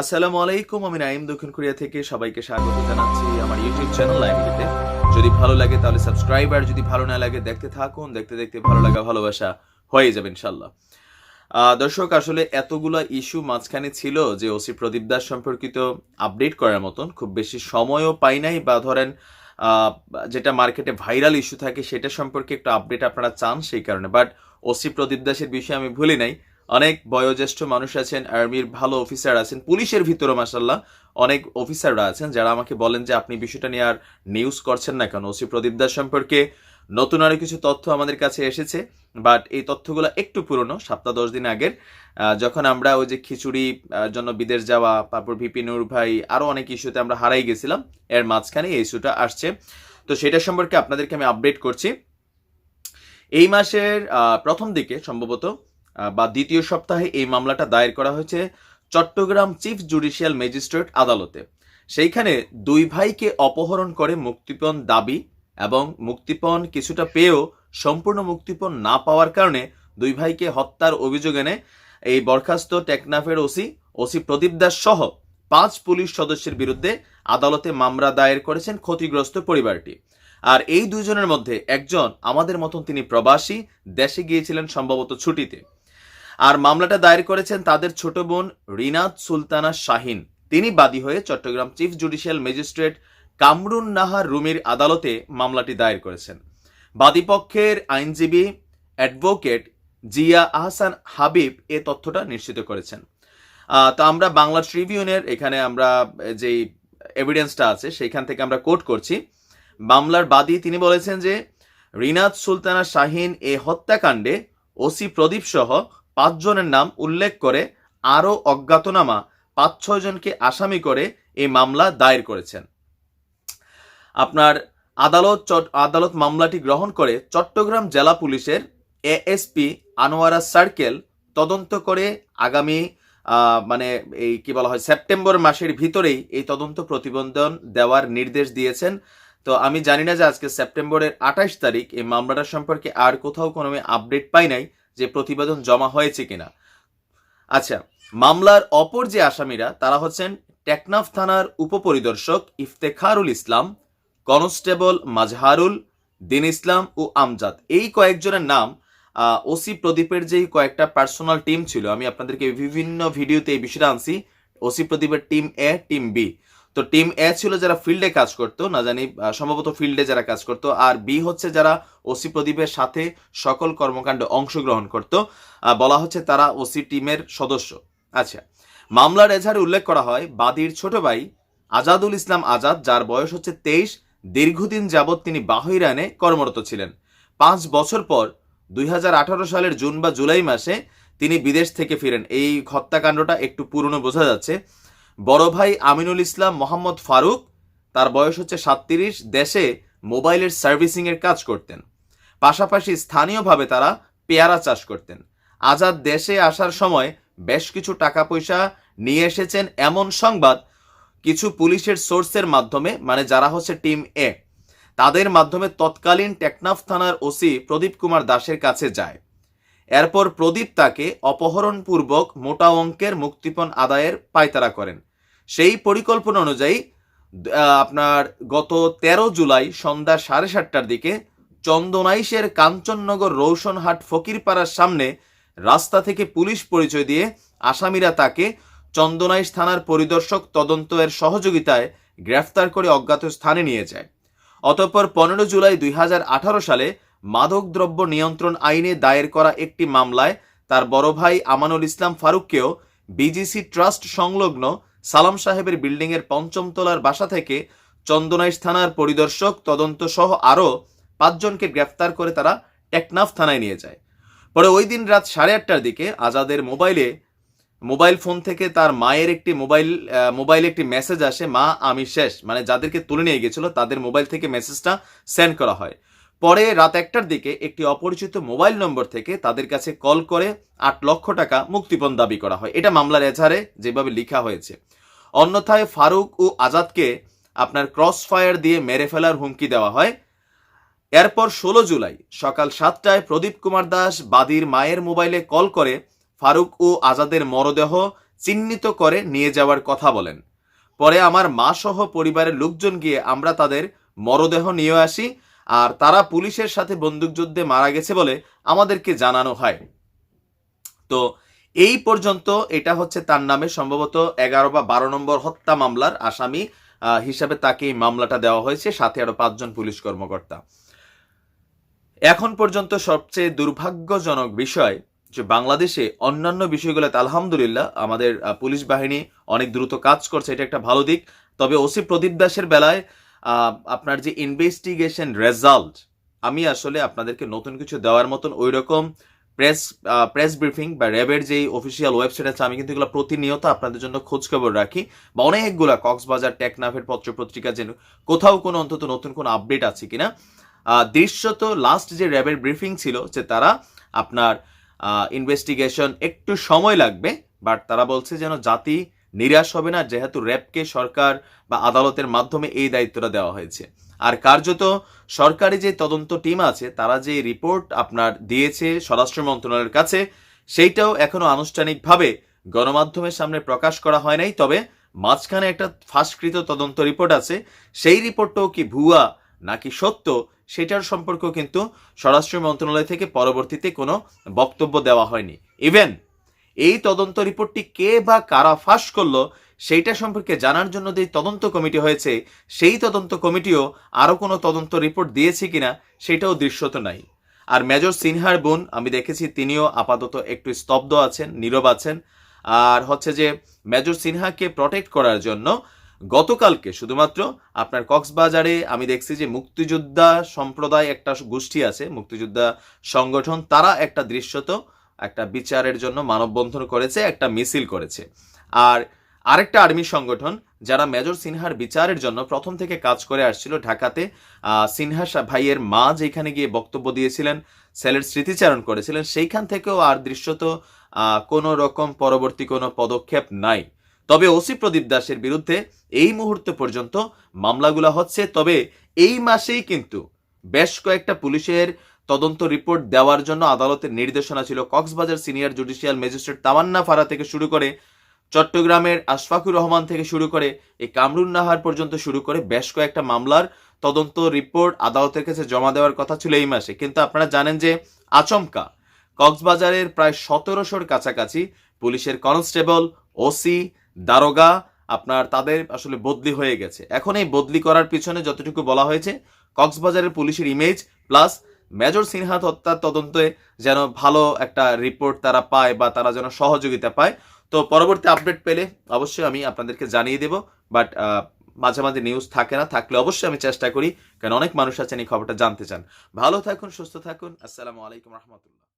আসসালামু আলাইকুম, আমি নাইম দক্ষিণ কোরিয়া থেকে সবাইকে স্বাগত জানাচ্ছি আমার ইউটিউব চ্যানেল লাইব্রেরিতে। যদি ভালো লাগে তাহলে সাবস্ক্রাইব আর যদি ভালো না লাগে দেখতে থাকুন, দেখতে দেখতে ভালো লাগা, ভালোবাসা হয়ে যাবে ইনশাল্লাহ দর্শক, আসলে এতগুলো ইস্যু মাঝখানে ছিল যে ওসি প্রদীপ দাস সম্পর্কিত আপডেট করার মতন খুব বেশি সময়ও পাই নাই, বা ধরেন যেটা মার্কেটে ভাইরাল ইস্যু থাকে সেটা সম্পর্কে একটু আপডেট আপনারা চান সেই কারণে। বাট ওসি প্রদীপ দাসের বিষয়ে আমি ভুলি নাই। অনেক বয়োজ্যেষ্ঠ মানুষ আছেন, আর্মির ভালো অফিসার আছেন, পুলিশের ভিতরে মাসাল্লাহ অনেক অফিসাররা আছেন যারা আমাকে বলেন যে আপনি বিষয়টা নিয়ে আর নিউজ করছেন না কেন। ওসি প্রদীপ দাস সম্পর্কে নতুন আরও কিছু তথ্য আমাদের কাছে এসেছে বাট এই তথ্যগুলো একটু পুরনো, সপ্তাহ দশ দিন আগের। যখন আমরা ওই যে খিচুড়ি জন্য বিদেশ যাওয়া, তারপর ভিপি নূর ভাই, আরও অনেক ইস্যুতে আমরা হারাই গেছিলাম, এর মাঝখানে এই ইস্যুটা আসছে। তো সেটা সম্পর্কে আপনাদেরকে আমি আপডেট করছি। এই মাসের প্রথম দিকে সম্ভবত বা দ্বিতীয় সপ্তাহে এই মামলাটা দায়ের করা হয়েছে চট্টগ্রাম চিফ জুডিশিয়াল ম্যাজিস্ট্রেট আদালতে। সেইখানে দুই ভাইকে অপহরণ করে মুক্তিপণ দাবি এবং মুক্তিপণ কিছুটা পেয়েও সম্পূর্ণ মুক্তিপণ না পাওয়ার কারণে দুই ভাইকে হত্যার অভিযোগ এনে এই বরখাস্ত টেকনাফের ওসি ওসি প্রদীপ দাস সহ পাঁচ পুলিশ সদস্যের বিরুদ্ধে আদালতে মামলা দায়ের করেছেন ক্ষতিগ্রস্ত পরিবারটি। আর এই দুজনের মধ্যে একজন আমাদের মতন তিনি প্রবাসী, দেশে গিয়েছিলেন সম্ভবত ছুটিতে। আর মামলাটা দায়ের করেছেন তাদের ছোট বোন রিনাত সুলতানা শাহিন। তিনি বাদী হয়ে Chattogram chief judicial magistrate Kamrun Nahar রুমির আদালতে মামলাটি দায়ের করেছেন। বাদীপক্ষের আইনজীবী অ্যাডভোকেট জিয়া আহসান হাবিব এ তথ্যটা নিশ্চিত করেছেন। তো আমরা বাংলা ট্রিবিউনের এখানে আমরা যেই এভিডেন্সটা আছে, সেইখান থেকে আমরা কোট করছি। মামলার বাদী তিনি বলেছেন যে রিনাত সুলতানা শাহিন এ হত্যাকাণ্ডে ওসি প্রদীপ সহ পাঁচজনের নাম উল্লেখ করে আরও অজ্ঞাতনামা পাঁচ ছয় জনকে আসামি করে এই মামলা দায়ের করেছেন। আপনার আদালত আদালত মামলাটি গ্রহণ করে চট্টগ্রাম জেলা পুলিশের এএসপি আনোয়ারা সার্কেল তদন্ত করে আগামী মানে এই কি বলা হয়, সেপ্টেম্বর মাসের ভিতরেই এই তদন্ত প্রতিবেদন দেওয়ার নির্দেশ দিয়েছেন। তো আমি জানি না যে আজকে সেপ্টেম্বরের আঠাশ তারিখ এই মামলাটা সম্পর্কে আর কোথাও কোনো আমি আপডেট পাই নাই। যে প্রতিবেদন জমা হয়েছে কিনা। আচ্ছা মামলার অপর যে আসামিরা, তারা হচ্ছেন টেকনাফ থানার উপপরিদর্শক ইফতেখারুল ইসলাম, কনস্টেবল মাজহারুল, দিন ইসলাম ও আমজাদ। এই কয়েকজনের নাম ওসি প্রদীপের যেই কয়েকটা পার্সোনাল টিম ছিল, আমি আপনাদেরকে বিভিন্ন ভিডিওতে এই বিষয়টা আনছি। ওসি প্রদীপের টিম এ, টিম বি। তো টিম এ ছিল যারা ফিল্ডে কাজ করতো, না জানি সম্ভবত ফিল্ডে যারা কাজ করতো, আর বি হচ্ছে যারা ওসি প্রদীপের সাথে সকল কর্মকাণ্ডে অংশগ্রহণ করত। বলা হচ্ছে তারা ওসি টিমের সদস্য। আচ্ছা মামলার এজাহারে উল্লেখ করা হয়, বাদীর ছোট ভাই আজাদুল ইসলাম আজাদ, যার বয়স হচ্ছে তেইশ, দীর্ঘদিন যাবৎ তিনি বাহিরানে কর্মরত ছিলেন। পাঁচ বছর পর দুই হাজার আঠারো সালের জুন বা জুলাই মাসে তিনি বিদেশ থেকে ফিরেন। এই হত্যাকাণ্ডটা একটু পুরনো বোঝা যাচ্ছে। বড় ভাই আমিনুল ইসলাম মোহাম্মদ ফারুক, তার বয়স হচ্ছে সাতত্রিশ, দেশে মোবাইলের সার্ভিসিং এর কাজ করতেন। পাশাপাশি স্থানীয়ভাবে তারা পেয়ারা চাষ করতেন। আজাদ দেশে আসার সময় বেশ কিছু টাকা পয়সা নিয়ে এসেছেন এমন সংবাদ কিছু পুলিশের সোর্সের মাধ্যমে মানে যারা হচ্ছে টিম এ। তাদের মাধ্যমে তৎকালীন টেকনাফ থানার ওসি প্রদীপ কুমার দাসের কাছে যায়। এরপর প্রদীপ তাকে অপহরণপূর্বক মোটা অঙ্কের মুক্তিপণ আদায়ের পায়তারা করেন। সেই পরিকল্পনা অনুযায়ী আপনার গত তেরো জুলাই সন্ধ্যা সাড়ে সাতটার দিকে চন্দনাইশের কাঞ্চননগর রৌশনহাট ফকিরপাড়ার সামনে রাস্তা থেকে পুলিশ পরিচয় দিয়ে আসামিরা তাকে চন্দনাইশ থানার পরিদর্শক তদন্ত এর সহযোগিতায় গ্রেফতার করে অজ্ঞাত স্থানে নিয়ে যায়। অতঃপর পনেরো জুলাই দুই হাজার আঠারো সালে মাদকদ্রব্য নিয়ন্ত্রণ আইনে দায়ের করা একটি মামলায় তার বড় ভাই আমানুল ইসলাম ফারুককেও বিজিসি ট্রাস্ট সংলগ্ন সালাম সাহেবের বিল্ডিংয়ের পঞ্চম তলার বাসা থেকে চন্দনাইশ থানার পরিদর্শক, তদন্ত সহ আরও পাঁচজনকে গ্রেফতার করে তারা টেকনাফ থানায় নিয়ে যায়। পরে ওই দিন রাত সাড়ে আটটার দিকে আজাদের মোবাইলে, মোবাইল ফোন থেকে তার মায়ের একটি মোবাইল মোবাইলে একটি মেসেজ আসে, মা, আমি শেষ। মানে যাদেরকে তুলে নিয়ে গেছিল, তাদের মোবাইল থেকে মেসেজটা সেন্ড করা হয়। পরে রাত একটার দিকে একটি অপরিচিত মোবাইল নম্বর থেকে তাদের কাছে কল করে আট লক্ষ টাকা মুক্তিপণ দাবি করা হয়। এটা মামলার এজাহারে যেভাবে লিখা হয়েছে। অন্যথায় ফারুক ও আজাদকে আপনার ক্রস ফায়ার দিয়ে মেরে ফেলার হুমকি দেওয়া হয়। এরপর ষোলো জুলাই সকাল সাতটায় প্রদীপ কুমার দাস বাদীর মায়ের মোবাইলে কল করে ফারুক ও আজাদের মরদেহ চিহ্নিত করে নিয়ে যাওয়ার কথা বলেন। পরে আমার মা সহ পরিবারের লোকজন গিয়ে আমরা তাদের মরদেহ নিয়ে আসি আর তারা পুলিশের সাথে বন্দুকযুদ্ধে মারা গেছে বলে আমাদেরকে জানানো হয়। তো এই পর্যন্ত এটা হচ্ছে তার নামে সম্ভবত এগারো বা বারো নম্বর হত্যা মামলার আসামি হিসাবে তাকে এই মামলাটা দেওয়া হয়েছে, সাথে আরও পাঁচজন পুলিশ কর্মকর্তা। এখন পর্যন্ত সবচেয়ে দুর্ভাগ্যজনক বিষয় যে বাংলাদেশে অন্যান্য বিষয়গুলোতে আলহামদুলিল্লাহ আমাদের পুলিশ বাহিনী অনেক দ্রুত কাজ করছে, এটা একটা ভালো দিক। তবে ওসি প্রদীপ দাসের বেলায় আপনার যে ইনভেস্টিগেশন রেজাল্ট আমি আসলে আপনাদেরকে নতুন কিছু দেওয়ার মতন ওই রকম প্রেস প্রেস ব্রিফিং বা র্যাবের যেই অফিসিয়াল ওয়েবসাইট আছে, আমি কিন্তু এগুলো প্রতিনিয়ত আপনাদের জন্য খোঁজ খবর রাখি বা অনেকগুলা কক্সবাজার, টেকনাফের পত্র পত্রিকা যেন কোথাও কোনো অন্তত নতুন কোনো আপডেট আছে কিনা। দৃশ্যত লাস্ট যে র্যাবের ব্রিফিং ছিল যে তারা আপনার ইনভেস্টিগেশন একটু সময় লাগবে বাট তারা বলছে যেন জাতি নিরাশ হবে না, যেহেতু র্যাবকে সরকার বা আদালতের মাধ্যমে এই দায়িত্বটা দেওয়া হয়েছে। আর কার্যত সরকারি যে তদন্ত টিম আছে, তারা যে রিপোর্ট আপনার দিয়েছে স্বরাষ্ট্র মন্ত্রণালয়ের কাছে, সেইটাও এখনও আনুষ্ঠানিকভাবে গণমাধ্যমের সামনে প্রকাশ করা হয় নাই। তবে মাঝখানে একটা ফাঁসকৃত তদন্ত রিপোর্ট আছে, সেই রিপোর্টটাও কি ভুয়া নাকি সত্য, সেটার সম্পর্কেও কিন্তু স্বরাষ্ট্র মন্ত্রণালয় থেকে পরবর্তীতে কোনো বক্তব্য দেওয়া হয়নি। ইভেন এই তদন্ত রিপোর্টটি কে বা কারা ফাঁস করল সেইটা সম্পর্কে জানার জন্য যে তদন্ত কমিটি হয়েছে, সেই তদন্ত কমিটিও আরও কোনো তদন্ত রিপোর্ট দিয়েছে কিনা সেটাও দৃশ্যত নাই। আর মেজর সিনহার বোন, আমি দেখেছি তিনিও আপাতত একটু স্তব্ধ আছেন, নীরব আছেন। আর হচ্ছে যে মেজর সিনহাকে প্রটেক্ট করার জন্য গতকালকে শুধুমাত্র আপনার কক্সবাজারে আমি দেখছি যে মুক্তিযোদ্ধা সম্প্রদায় একটা গোষ্ঠী আছে, মুক্তিযোদ্ধা সংগঠন, তারা একটা দৃশ্যত একটা বিচারের জন্য মানববন্ধন করেছে, একটা মিছিল করেছে। আর আরেকটা আর্মি সংগঠন যারা মেজর সিনহার বিচারের জন্য প্রথম থেকে কাজ করে আসছিল ঢাকাতে সিনহা ভাইয়ের মা যেখানে গিয়ে বক্তব্য দিয়েছিলেন, সেলের স্মৃতিচারণ করেছিলেন, সেইখান থেকেও আর দৃশ্যত কোনো রকম পরবর্তী কোনো পদক্ষেপ নাই। তবে ওসি প্রদীপ দাসের বিরুদ্ধে এই মুহূর্ত পর্যন্ত মামলাগুলো হচ্ছে, তবে এই মাসেই কিন্তু বেশ কয়েকটা পুলিশের তদন্ত রিপোর্ট দেওয়ার জন্য আদালতের নির্দেশনা ছিল। Cox's Bazar senior judicial magistrate Tamanna Fara থেকে শুরু করে চট্টগ্রামের আশফাকুর রহমান থেকে শুরু করে এই কামরুন নাহার পর্যন্ত শুরু করে বেশ কয়েকটা মামলার তদন্ত রিপোর্ট আদালতের কাছে জমা দেওয়ার কথা ছিল এই মাসে। কিন্তু আপনারা জানেন যে আচমকা কক্সবাজারের প্রায় সতেরোশোর কাছাকাছি পুলিশের কনস্টেবল, ওসি, দারোগা আপনার তাদের আসলে বদলি হয়ে গেছে। এখন এই বদলি করার পিছনে যতটুকু বলা হয়েছে, কক্সবাজারের পুলিশের ইমেজ প্লাস মেজর সিনহাত হত্যার তদন্তে যেন ভালো একটা রিপোর্ট তারা পায় বা তারা যেন সহযোগিতা পায় তো পরবর্তী আপডেট পেলে অবশ্যই আমি আপনাদেরকে জানিয়ে দেব বাট মাঝে মাঝে নিউজ থাকে না, থাকলে অবশ্যই আমি চেষ্টা করি কারণ অনেক মানুষ আছেন এই খবরটা জানতে চান। ভালো থাকুন, সুস্থ থাকুন, আসসালামু আলাইকুম রহমতুল্লাহ।